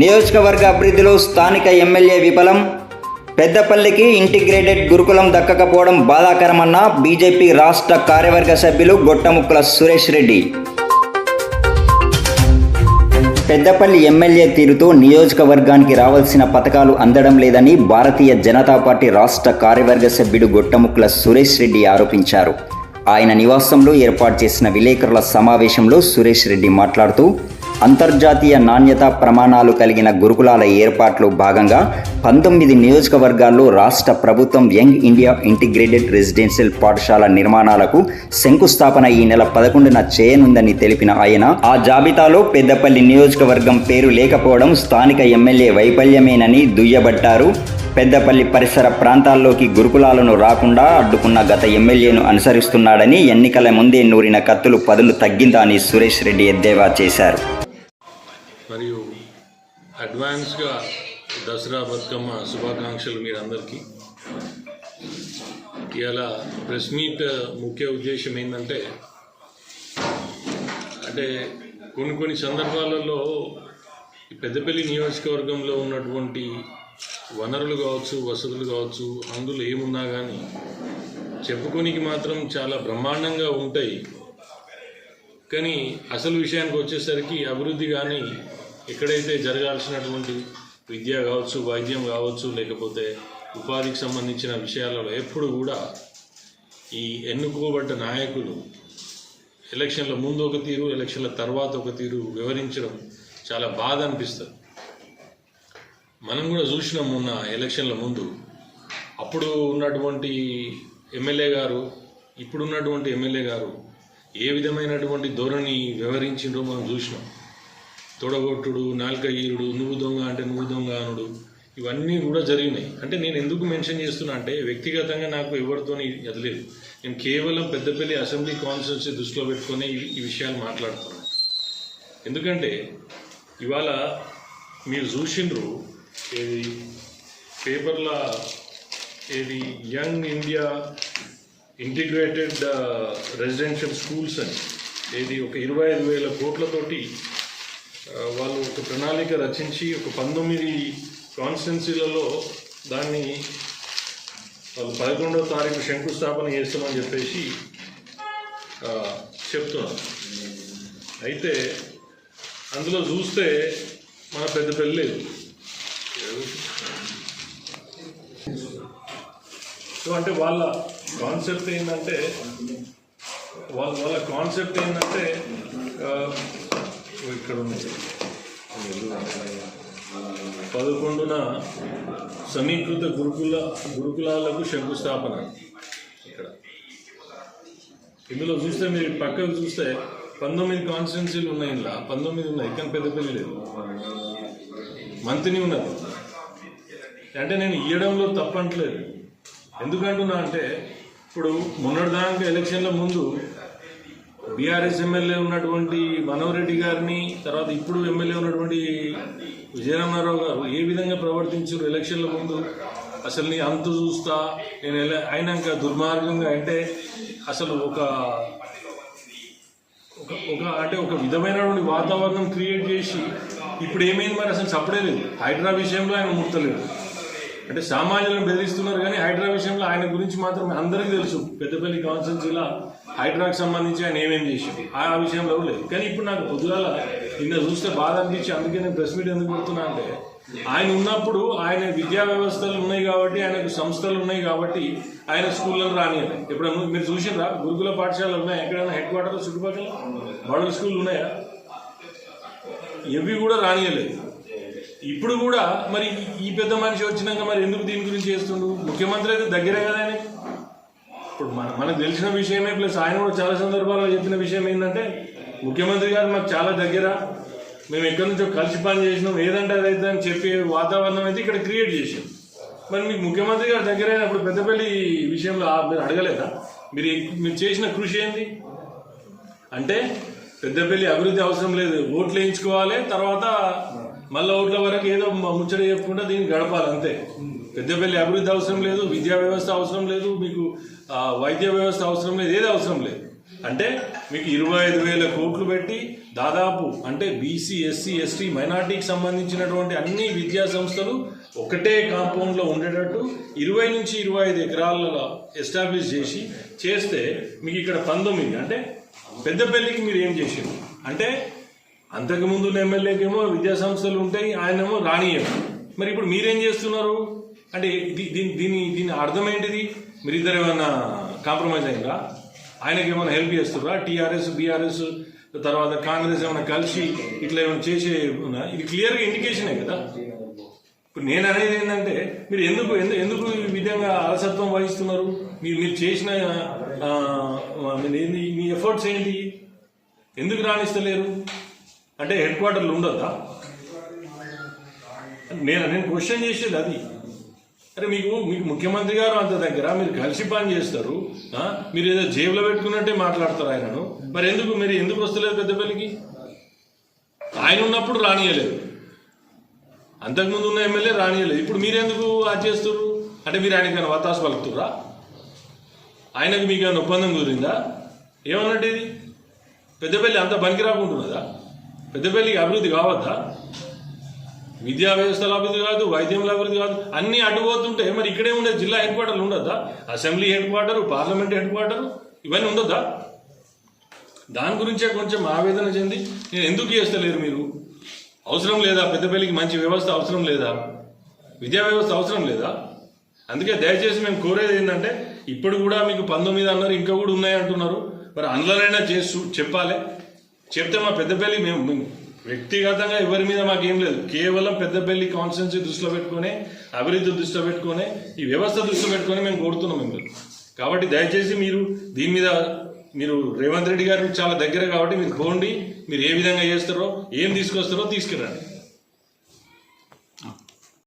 నియోజకవర్గ అభివృద్ధిలో స్థానిక ఎమ్మెల్యే విఫలం. పెద్దపల్లికి ఇంటిగ్రేటెడ్ గురుకులం దక్కకపోవడం బాధాకరమన్న బీజేపీ రాష్ట్ర కార్యవర్గ సభ్యులు గొట్టముక్కల సురేష్ రెడ్డి. పెద్దపల్లి ఎమ్మెల్యే తీరుతో నియోజకవర్గానికి రావాల్సిన పథకాలు అందడం లేదని భారతీయ జనతా పార్టీ రాష్ట్ర కార్యవర్గ సభ్యుడు గొట్టముక్కల సురేష్ రెడ్డి ఆరోపించారు. ఆయన నివాసంలో ఏర్పాటు చేసిన విలేకరుల సమావేశంలో సురేష్ రెడ్డి మాట్లాడుతూ అంతర్జాతీయ నాణ్యతా ప్రమాణాలు కలిగిన గురుకులాల ఏర్పాట్లో భాగంగా పంతొమ్మిది నియోజకవర్గాల్లో రాష్ట్ర ప్రభుత్వం యంగ్ ఇండియా ఇంటిగ్రేటెడ్ రెసిడెన్షియల్ పాఠశాల నిర్మాణాలకు శంకుస్థాపన ఈ నెల పదకొండున చేయనుందని తెలిపిన ఆయన ఆ జాబితాలో పెద్దపల్లి నియోజకవర్గం పేరు లేకపోవడం స్థానిక ఎమ్మెల్యే వైఫల్యమేనని దుయ్యబట్టారు. పెద్దపల్లి పరిసర ప్రాంతాల్లోకి గురుకులాలను రాకుండా అడ్డుకున్న గత ఎమ్మెల్యేను అనుసరిస్తున్నాడని ఎన్నికల ముందే నూరిన కత్తులు పదులు తగ్గిందా అని సురేష్ రెడ్డి ఎద్దేవా చేశారు. మరియు అడ్వాన్స్గా దసరా బతుకమ్మ శుభాకాంక్షలు మీరందరికీ. ఇలా ప్రెస్ మీట్ ముఖ్య ఉద్దేశం ఏంటంటే అంటే కొన్ని కొన్ని సందర్భాలలో ఈ పెద్దపల్లి నియోజకవర్గంలో ఉన్నటువంటి వనరులు కావచ్చు వసతులు కావచ్చు అందులో ఏమున్నా కానీ చెప్పుకోనికి మాత్రం చాలా బ్రహ్మాండంగా ఉంటాయి. కానీ అసలు విషయానికి వచ్చేసరికి అభివృద్ధి కానీ ఎక్కడైతే జరగాల్సినటువంటి విద్య కావచ్చు వైద్యం కావచ్చు లేకపోతే ఉపాధికి సంబంధించిన విషయాలలో ఎప్పుడు కూడా ఈ ఎన్నుకోబడ్డ నాయకులు ఎలక్షన్ల ముందు ఒక తీరు ఎలక్షన్ల తర్వాత ఒక తీరు వివరించడం చాలా బాధ అనిపిస్తుంది. మనం కూడా చూసినాం మొన్న ఎలక్షన్ల ముందు. అప్పుడు ఉన్నటువంటి ఎమ్మెల్యే గారు ఇప్పుడున్నటువంటి ఎమ్మెల్యే గారు ఏ విధమైనటువంటి ధోరణి వ్యవహరించిండ్రో మనం చూసినాం. తొడగొట్టుడు నాలుక ఈరుడు నువ్వు దొంగ అంటే నువ్వు దొంగ అనుడు ఇవన్నీ కూడా జరిగినాయి. అంటే నేను ఎందుకు మెన్షన్ చేస్తున్నా అంటే వ్యక్తిగతంగా నాకు ఎవరితో అది లేదు. నేను కేవలం పెద్దపల్లి అసెంబ్లీ కాన్స్టిట్యూన్సీ దృష్టిలో పెట్టుకొని ఈ- ఈ విషయాలు మాట్లాడుతున్నాను. ఎందుకంటే ఇవాళ మీరు చూసిండ్రు ఏది? పేపర్ల ఏది? Young India integrated residential schools అని. ఏది? ఒక ఇరవై ఐదు వేల కోట్లతోటి వాళ్ళు ఒక ప్రణాళిక రచించి ఒక పంతొమ్మిది కాన్స్టిట్యున్సీలలో దాన్ని వాళ్ళు పదకొండవ తారీఖు శంకుస్థాపన చేస్తామని చెప్పేసి చెప్తున్నారు. అయితే అందులో చూస్తే మన పెద్ద పెళ్ళి లేదు. సో అంటే వాళ్ళ కాన్సెప్ట్ ఏంటంటే వాళ్ళ వాళ్ళ కాన్సెప్ట్ ఏంటంటే ఇక్కడ ఉంది. పదకొండున సమీకృత గురుకుల గురుకులాలకు శంకుస్థాపన. ఇక్కడ. ఇందులో చూస్తే మీరు పక్కకు చూస్తే పంతొమ్మిది కాన్స్టిట్యున్సీలు ఉన్నాయి ఇలా పంతొమ్మిది ఉన్నాయి కానీ పెద్దపల్లి లేదు. మంత్రిని ఉన్నది. అంటే నేను ఇవ్వడంలో తప్పంటలేదు. ఎందుకంటున్నా అంటే ఇప్పుడు మొన్నటిదాకా ఎలక్షన్ల ముందు బీఆర్ఎస్ ఎమ్మెల్యే ఉన్నటువంటి మనోహర్ గారిని తర్వాత ఇప్పుడు ఎమ్మెల్యే ఉన్నటువంటి విజయరామారావు గారు ఏ విధంగా ప్రవర్తించారు ఎలక్షన్ల ముందు? అసలు నీ అంతు చూస్తా నేను ఎలా అయినాక దుర్మార్గంగా అంటే అసలు ఒక ఒక ఒక అంటే ఒక విధమైనటువంటి వాతావరణం క్రియేట్ చేసి ఇప్పుడు ఏమైంది మరి? అసలు చప్పుడే లేదు హైడ్రా విషయంలో ఆయన ముక్తలేడు అంటే సామాన్యులను బెదిరిస్తున్నారు కానీ హైడ్రా విషయంలో ఆయన గురించి మాత్రం అందరికీ తెలుసు. పెద్దపల్లి కాన్స్టిట్యూన్సీలో హైడ్రాకి సంబంధించి ఆయన ఏమేమి చేసిండు? ఆ ఆ విషయంలో లేదు. కానీ ఇప్పుడు నాకు పొద్దుగాల నిన్న చూస్తే బాధ అనిపించి అందుకే నేను ప్రెస్ మీట్ ఎందుకు పెడుతున్నా అంటే ఆయన ఉన్నప్పుడు ఆయన విద్యా వ్యవస్థలు ఉన్నాయి కాబట్టి ఆయనకు సంస్థలు ఉన్నాయి కాబట్టి ఆయన స్కూళ్ళను రానియాలి. ఎప్పుడన్నా మీరు చూసిండ్రా? గురుకుల పాఠశాలలు ఉన్నాయా? ఎక్కడైనా హెడ్ క్వార్టర్ చుట్టుపక్కల? మోడల్ స్కూల్ ఉన్నాయా? ఇవి కూడా రానియలేదు. ఇప్పుడు కూడా మరి ఈ పెద్ద మనిషి వచ్చినాక మరి ఎందుకు దీని గురించి చేస్తుండు? ముఖ్యమంత్రి అయితే దగ్గరే కదా ఆయన ఇప్పుడు మన మనకు తెలిసిన విషయమే ప్లస్ ఆయన కూడా చాలా సందర్భాల్లో చెప్పిన విషయం ఏంటంటే ముఖ్యమంత్రి గారు మాకు చాలా దగ్గర. మేము ఎక్కడి నుంచో కలిసి పని చేసినాం ఏదంటే అదైతే అని చెప్పే వాతావరణం అయితే ఇక్కడ క్రియేట్ చేసాం మరి మీకు ముఖ్యమంత్రి గారు దగ్గర అయినప్పుడు పెద్దపల్లి విషయంలో ఆ- మీరు అడగలేదా? మీరు మీరు చేసిన కృషి ఏంది? అంటే పెద్దపల్లి అభివృద్ధి అవసరం లేదు ఓట్లు వేయించుకోవాలి తర్వాత మళ్ళీ ఓట్ల వరకు ఏదో ముచ్చట చెప్పుకుంటే దీన్ని గడపాలి అంతే. పెద్దపల్లి అభివృద్ధి అవసరం లేదు విద్యా వ్యవస్థ అవసరం లేదు మీకు వైద్య వ్యవస్థ అవసరం లేదు ఏది అవసరం లేదు. అంటే మీకు ఇరవై ఐదు వేల కోట్లు పెట్టి దాదాపు అంటే బీసీ ఎస్సీ ఎస్టీ మైనార్టీకి సంబంధించినటువంటి అన్ని విద్యా సంస్థలు ఒకటే కాంపౌండ్లో ఉండేటట్టు ఇరవై నుంచి ఇరవై ఐదు ఎకరాలలో ఎస్టాబ్లిష్ చేసి చేస్తే మీకు ఇక్కడ పంతొమ్మిది అంటే పెద్దపల్లికి మీరు ఏం చేసారు అంటే అంతకుముందు ఎమ్మెల్యేకేమో విద్యా సంస్థలు ఉంటాయి ఆయనేమో రానియం మరి ఇప్పుడు మీరేం చేస్తున్నారు? అంటే దీ- దీని దీని దీని అర్థం ఏంటిది? మీరిద్దరు ఏమైనా కాంప్రమైజ్ అయిందా? ఆయనకి ఏమైనా హెల్ప్ చేస్తున్నారా? టీఆర్ఎస్ బీఆర్ఎస్ తర్వాత కాంగ్రెస్ ఏమైనా కలిసి ఇట్లా ఏమైనా చేసే ఇది క్లియర్గా ఇండికేషనే కదా. ఇప్పుడు నేను అనేది ఏంటంటే మీరు ఎందుకు ఎందుకు ఎందుకు ఈ విధంగా అలసత్వం వహిస్తున్నారు? మీరు మీరు చేసిన మీరు ఏంది? మీ ఎఫర్ట్స్ ఏంటి? ఎందుకు రాణిస్తలేరు? అంటే హెడ్ క్వార్టర్లు ఉండొద్దా? నేను నేను క్వశ్చన్ చేసేది అది. అరే మీకు మీకు ముఖ్యమంత్రి గారు అంత దగ్గర మీరు కలిసి పని చేస్తారు మీరు ఏదో జేబులో పెట్టుకున్నట్టే మాట్లాడతారు ఆయనను. మరి ఎందుకు మీరు ఎందుకు వస్తలేదు పెద్దపల్లికి? ఆయన ఉన్నప్పుడు రానియలేదు. అంతకుముందు ఉన్న ఎమ్మెల్యే రానియలేదు. ఇప్పుడు మీరెందుకు అది చేస్తారు? అంటే మీరు ఆయనకి ఏమైనా వత్తాసు పలుకుతుర్రా ఆయనకు మీకు ఏమైనా ఒప్పందం కుదిరిందా? ఏమన్నట్టు ఇది? పెద్దపల్లి అంత పనికి రాకుంటున్నదా పెద్దపల్లికి అభివృద్ధి కావద్దా? విద్యా వ్యవస్థలో అభివృద్ధి కాదు వైద్యంలో అభివృద్ధి కాదు. అన్ని అడ్డుపోతుంటే మరి ఇక్కడే ఉండే జిల్లా హెడ్ క్వార్టర్లు ఉండొద్దా? Assembly head quarter parliament head quarter ఇవన్నీ ఉండొద్దా? దాని గురించే కొంచెం ఆవేదన చెంది నేను ఎందుకు చేస్తలేరు మీరు? అవసరం లేదా? పెద్దపల్లికి మంచి వ్యవస్థ అవసరం లేదా? విద్యా వ్యవస్థ అవసరం లేదా? అందుకే దయచేసి మేము కోరేది ఏంటంటే ఇప్పుడు కూడా మీకు పంతొమ్మిది అన్నారు ఇంకా కూడా ఉన్నాయి అంటున్నారు. మరి అందులోనైనా చేసు చెప్పాలి. చెప్తే మా పెద్దపల్లి మేము వ్యక్తిగతంగా ఎవరి మీద మాకేం లేదు. కేవలం పెద్దపల్లి కాన్స్టిట్యున్సీ దృష్టిలో పెట్టుకొని అభివృద్ధి దృష్టిలో పెట్టుకొని ఈ వ్యవస్థ దృష్టిలో పెట్టుకొని మేము కోరుతున్నాం మిమ్మల్ని. కాబట్టి దయచేసి మీరు దీని మీద మీరు రేవంత్ రెడ్డి గారు చాలా దగ్గర కాబట్టి మీరు పోండి. మీరు ఏ విధంగా చేస్తారో ఏం తీసుకొస్తారో తీసుకురండి.